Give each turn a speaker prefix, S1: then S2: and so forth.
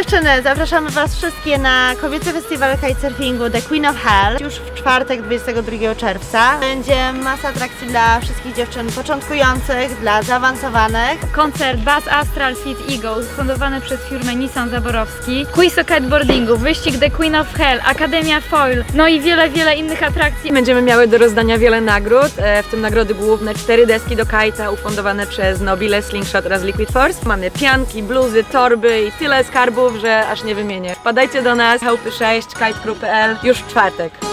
S1: Dziewczyny, zapraszamy Was wszystkie na kobiecy festiwal kitesurfingu The Queen of Hell już w czwartek 22 czerwca. Będzie masa atrakcji dla wszystkich dziewczyn początkujących, dla zaawansowanych.
S2: Koncert Bass Astral Seed Eagle fundowany przez firmę Nissan Zaborowski, quiz o kiteboardingu, wyścig The Queen of Hell, Akademia Foil, no i wiele, wiele innych atrakcji.
S3: Będziemy miały do rozdania wiele nagród, e, w tym nagrody główne cztery deski do kajta ufundowane przez Nobile, Slingshot oraz Liquid Force. Mamy pianki, bluzy, torby i tyle skarbów, że aż nie wymienię. Wpadajcie do nas, chałupy6, kite.pl już w czwartek.